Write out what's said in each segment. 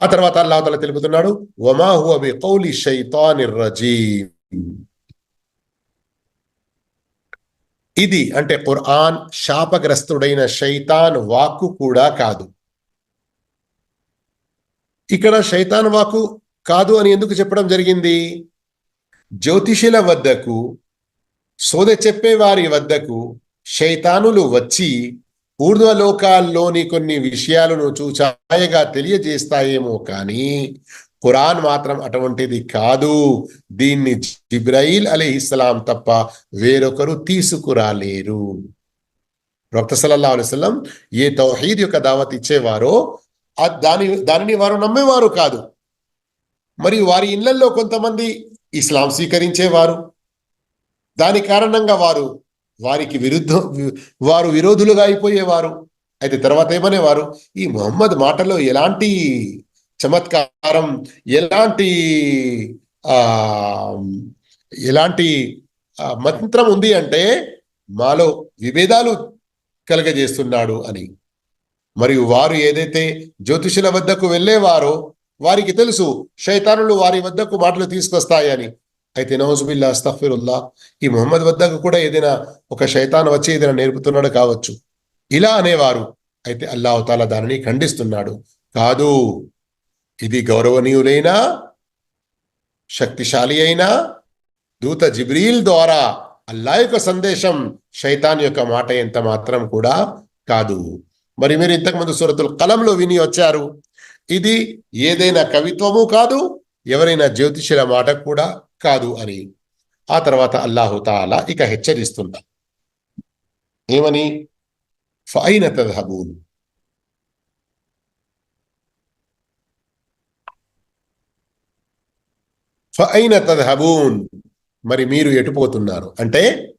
ఆ తర్వాత అల్లాహతల తెలుపుతున్నాడు వమా హువ కౌలి షైతానిర్ ఇది అంటే ఖుర్ఆన్ శాపగ్రస్తుడైన శైతాన్ వాక్కు కూడా కాదు. ఇక్కడ శైతాన్ వాక్కు కాదు అని ఎందుకు చెప్పడం జరిగింది? జ్యోతిషుల వద్దకు సోదె చెప్పే వారి వద్దకు శైతానులు వచ్చి ఊర్ధ్వలోకాల్లోని కొన్ని విషయాలను చూచాయగా తెలియజేస్తాయేమో కానీ ఖురాన్ మాత్రం అటువంటిది కాదు. దీన్ని జిబ్రాయిల్ ఇస్లాం తప్ప వేరొకరు తీసుకురాలేరు. ప్రవక్త సల్లల్లాహు అలైహి ఏ తౌహీద్ యొక్క దావత్ ఇచ్చేవారో దాని దానిని వారు నమ్మేవారు కాదు. మరి వారి ఇళ్ళలో కొంతమంది ఇస్లాం స్వీకరించేవారు. దాని కారణంగా వారు వారికి విరుద్ధ వారు విరోధులుగా అయిపోయేవారు. అయితే తర్వాత ఏమనేవారు? ఈ మొహమ్మద్ మాటలో ఎలాంటి చమత్కారం ఎలాంటి ఆ ఎలాంటి మంత్రం ఉంది అంటే మాలో విభేదాలు కలగజేస్తున్నాడు అని. మరియు వారు ఏదైతే జ్యోతిషుల వద్దకు వెళ్ళేవారో వారికి తెలుసు శైతానులు వారి వద్దకు మాటలు తీసుకొస్తాయని. అయితే నౌజుబిల్లా అస్తఫిరుల్లా ఈ మొహమ్మద్ వద్దకు కూడా ఏదైనా ఒక శైతాన్ వచ్చి ఏదైనా నేర్పుతున్నాడు కావచ్చు. ఇలా అనేవారు. అయితే అల్లాహతాల దానిని ఖండిస్తున్నాడు. కాదు ఇది గౌరవనీయులైన శక్తిశాలి అయిన దూత జిబ్రీల్ ద్వారా అల్లా యొక్క సందేశం శైతాన్ యొక్క మాట ఎంత మాత్రం కూడా కాదు. మరి మీరు ఇంతకుముందు సూరతుల్ కలంలో విని వచ్చారు. ఇది ఏదైనా కవిత్వము కాదు ఎవరైనా జ్యోతిషుల మాట కూడా కాదు అని. ఆ తర్వాత అల్లాహు తాలా ఇక హెచ్చరిస్తున్నా ఏమని? ఫైన తదహబూన్. ఫైన తదహబూన్. మరి మీరు ఎటుపోతున్నారు అంటే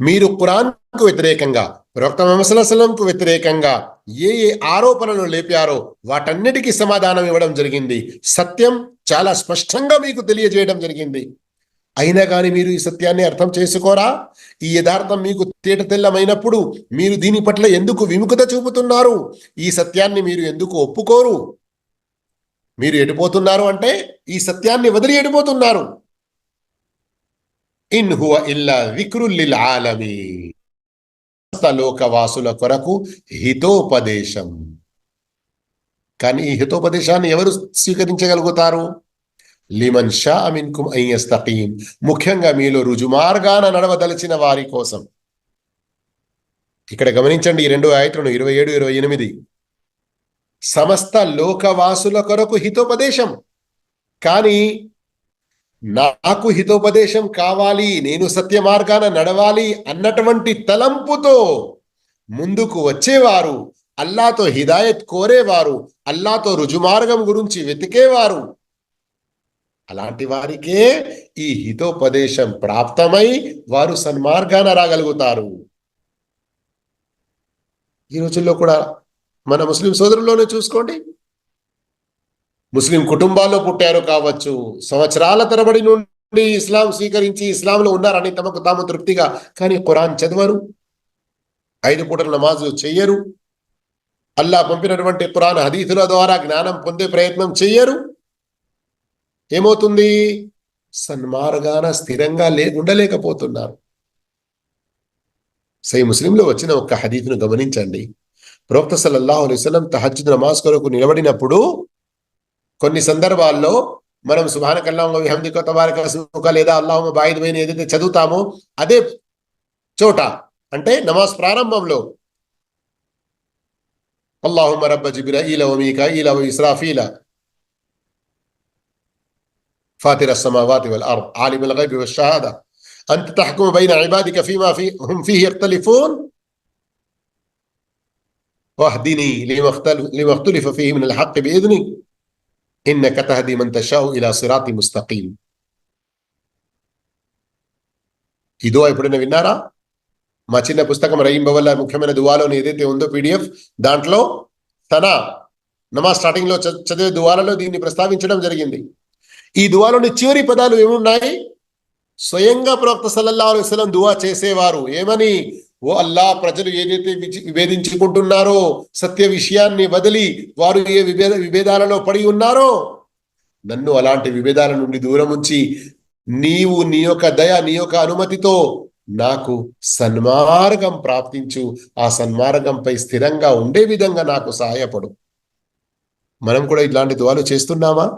మీరు ఖురాన్కు వ్యతిరేకంగా ప్రవక్త మహమ్మద్కు వ్యతిరేకంగా ఏ ఏ ఆరోపణలు లేపారో వాటన్నిటికీ సమాధానం ఇవ్వడం జరిగింది. సత్యం చాలా స్పష్టంగా మీకు తెలియజేయడం జరిగింది. అయినా కానీ మీరు ఈ సత్యాన్ని అర్థం చేసుకోరా? ఈ యథార్థం మీకు తేట తెల్లమైనప్పుడు మీరు దీని పట్ల ఎందుకు విముఖత చూపుతున్నారు? ఈ సత్యాన్ని మీరు ఎందుకు ఒప్పుకోరు? మీరు ఎడిపోతున్నారు అంటే ఈ సత్యాన్ని వదిలి ఎడిపోతున్నారు. ఇన్ హువ ఇల్లా విక్రుల్లిల్ ఆలమీ. లోకవాసుల కొరకు హితోపదేశం. కానీ ఈ హితోపదేశాన్ని ఎవరు స్వీకరించగలుగుతారు? లిమన్ షా మిన్కుమ్ అయ్యస్తకీం ముఖ్యంగా మీలో రుజుమార్గాన నడవదలిచిన వారి కోసం. ఇక్కడ గమనించండి ఈ రెండు ఆయతులను ఇరవై ఏడు ఇరవై ఎనిమిది. సమస్త లోకవాసుల కొరకు హితోపదేశం. కానీ నాకు హితోపదేశం కావాలి నేను సత్య మార్గాన నడవాలి అన్నటువంటి తలంపుతో ముందుకు వచ్చేవారు అల్లాతో హిదాయత్ కోరేవారు అల్లాతో రుజుమార్గం గురించి వెతికేవారు. అలాంటి వారికే ఈ హితోపదేశం ప్రాప్తమై వారు సన్మార్గాన రాగలుగుతారు. ఈ రోజుల్లో కూడా మన ముస్లిం సోదరుల్లోనే చూసుకోండి. ముస్లిం కుటుంబాల్లో పుట్టారు కావచ్చు సంవత్సరాల తరబడి నుండి ఇస్లాం స్వీకరించి ఇస్లాంలో ఉన్నారని తమకు తాము తృప్తిగా కానీ ఖురాన్ చదవరు. ఐదు పూటల నమాజు చెయ్యరు. అల్లా పంపినటువంటి ఖురాన్ హదీతుల ద్వారా జ్ఞానం పొందే ప్రయత్నం చెయ్యరు. ఏమవుతుంది? సన్మార్గాన స్థిరంగా లే ఉండలేకపోతున్నారు. సై ముస్లింలో వచ్చిన ఒక హదీతును గమనించండి. ప్రవక్త సల్లల్లాహు అలైహి తహజ్జుద్ నమాజ్ కొరకు నిలబడినప్పుడు కొన్ని సందర్భాల్లో మనం సుభానక అల్లాహుమ్మ తబారక లేదా అల్లాహుమ్మ బాయిద్ ఏదైతే చదువుతామో అదే చోట అంటే నమాజ్ ప్రారంభంలో అల్లాహుమ్మ రబ్బ జిబ్రాయిల వ మీకాయిల వ ఇస్రాఫీల فاطر السماوات والأرض عالم الغيب والشهادة أنت تحكم بين عبادك فيما في هم فيه يختلفون واهدني لما اختلف, لما اختلف فيه من الحق بإذنك إنك تهدي من تشاء إلى صراط مستقيم ఇదో ఎప్పుడైనా విన్నారా మా చిన్న పుస్తకం రయింబవల్ల ముఖ్యమైన దువాలోని ఏదైతే ఉందో పీడిఎఫ్ దాంట్లో తన నమా స్టార్టింగ్లో చదివే దువాలలో దీన్ని ప్రస్తావించడం జరిగింది. ఈ దువాలోని చివరి పదాలు ఏమున్నాయి? స్వయంగా ప్రవక్త సల్లల్లా అలైవలం దువా చేసేవారు. ఏమని? ఓ అల్లా ప్రజలు ఏదైతే విభేదించుకుంటున్నారో సత్య విషయాన్ని వదిలి వారు ఏ విభేద విభేదాలలో పడి ఉన్నారో నన్ను అలాంటి విభేదాల నుండి దూరం ఉంచి నీవు నీ యొక్క దయ నీ యొక్క అనుమతితో నాకు సన్మార్గం ప్రాప్తించు ఆ సన్మార్గంపై స్థిరంగా ఉండే విధంగా నాకు సహాయపడు. మనం కూడా ఇలాంటి దువాలు చేస్తున్నామా?